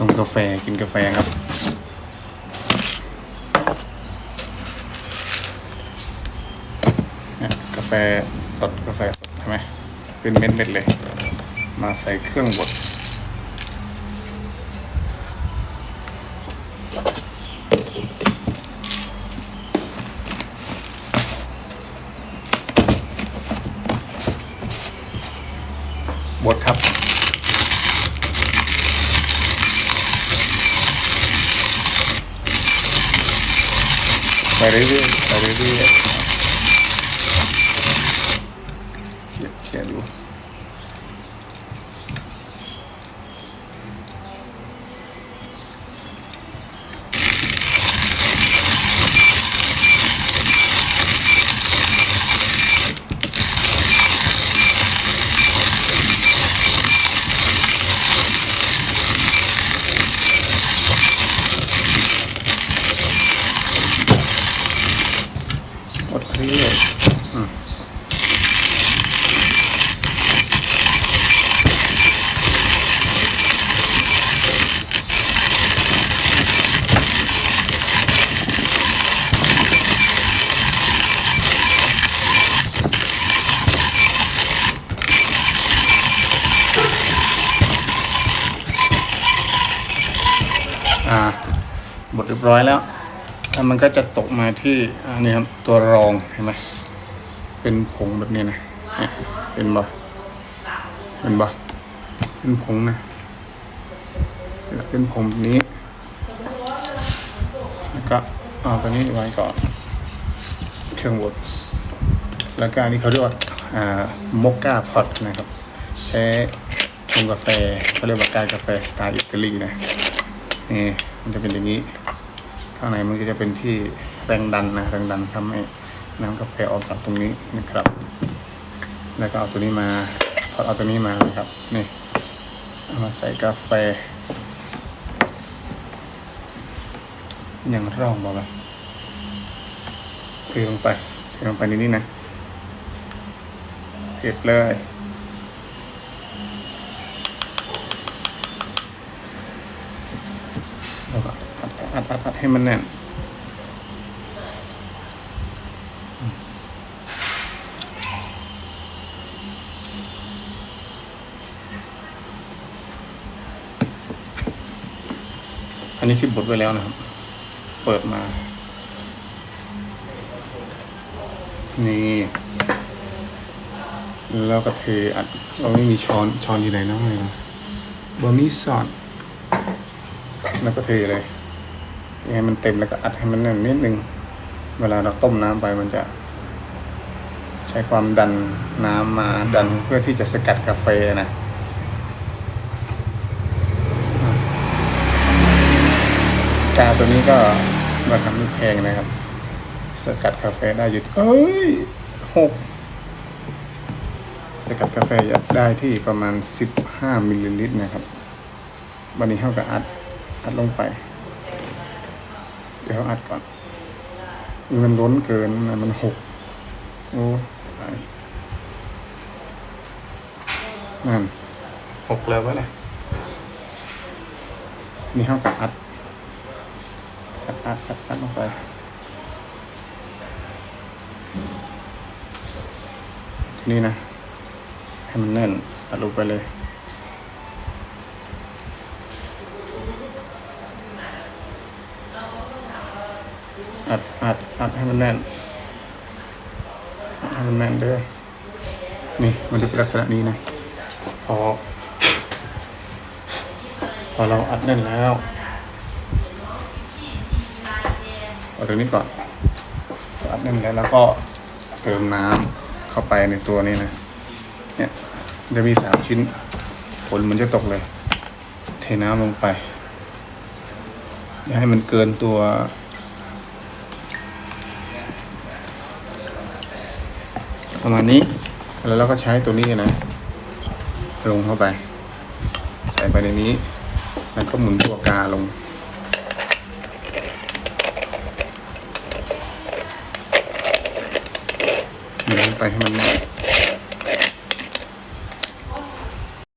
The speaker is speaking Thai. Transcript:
ชงกาแฟกินกาแฟครับ กาแฟสดกาแฟสดใช่ไหมเป็นเม็ดๆเลย มาใส่เครื่องบดบดครับ ไปเรื่อ อยๆเขียนเขียนดูหมดเรื่อยอืมอ่าหมดเรียบร้อยแล้ว แล้วมันก็จะตกมาที่อันนี้ครับตัวรองเห็นไหมเป็นผงแบบนี้นะเป็นบ่เป็นบ่เป็นผงนะ เป็นผงแบบนี้แล้วก็เอาตัวนี้ไว้ก่อนเครื่องบดแล้วก็อันนี้เขาเรียกว่าอ่ามอคก้าพอตนะครับ ใช้ชงกาแฟเขาเรียกว่าการกาแฟสไตล์อิตาลีนะนี่มันจะเป็นอย่างนี้ ข้างในมันก็จะเป็นที่แรงดันนะแรงดันทำให้น้ำกาแฟออกจากตรงนี้นะครับ แล้วก็เอาตัวนี้มาพอเอาตัวนี้มานะครับนี่เอามาใส่กาแฟย่างร่องบอกเลยเทลงไปเทลงไปในนี้นะเทเลยแล้วก็ อัดอัดอัดให้มันแน่นอันนี้ที่บดไว้แล้วนะครับ เปิดมา นี่ แล้วก็เทอัด เราไม่มีช้อนช้อนอยู่ไหนน้องเลยนะบะหมี่ซอสแล้วก็เทเลย ให้มันเต็มแล้วก็อัดให้มันแน่นนิดนึง เวลาเราต้มน้ำไปมันจะ ใช้ความดันน้ำมาดันเพื่อที่จะสกัดกาแฟนะกาตัวนี้ก็มาทำไม่แพงนะครับ สกัดกาแฟได้อยู่เอ้ยหกสกัดกาแฟได้ที่ประมาณ 15มิลลิลิตรนะครับ วันนี้เขาก็อัดอัดลงไป เดี๋ยวอัดก่อนมันล้นเกินนะมันหกโอ้ตายนั่นหกแล้ววะเนี่ยนี่เขาก็อัดอัดอัดอัดอัดลงไปทีนี้นะ ให้มันแน่นอัดลงไปเลย อัดอัดอัดให้มันแน่นอัดให้มันแน่นเด้อนี่มันจะเป็นลักษณะนี้นะพอ พอเราอัดแน่นแล้วเอาตรงนี้ก่อนอัดแน่นแล้วแล้วก็เติมน้ำเข้าไปในตัวนี้นะเนี่ยจะมีสามชิ้นฝนมันจะตกเลย เทน้ำลงไปอย่าให้มันเกินตัว ประมาณนี้ แล้วเราก็ใช้ตัวนี้นะ ลงเข้าไป ใส่ไปในนี้ แล้วก็หมุนตัวกาลง หมุนไปให้มันแน่น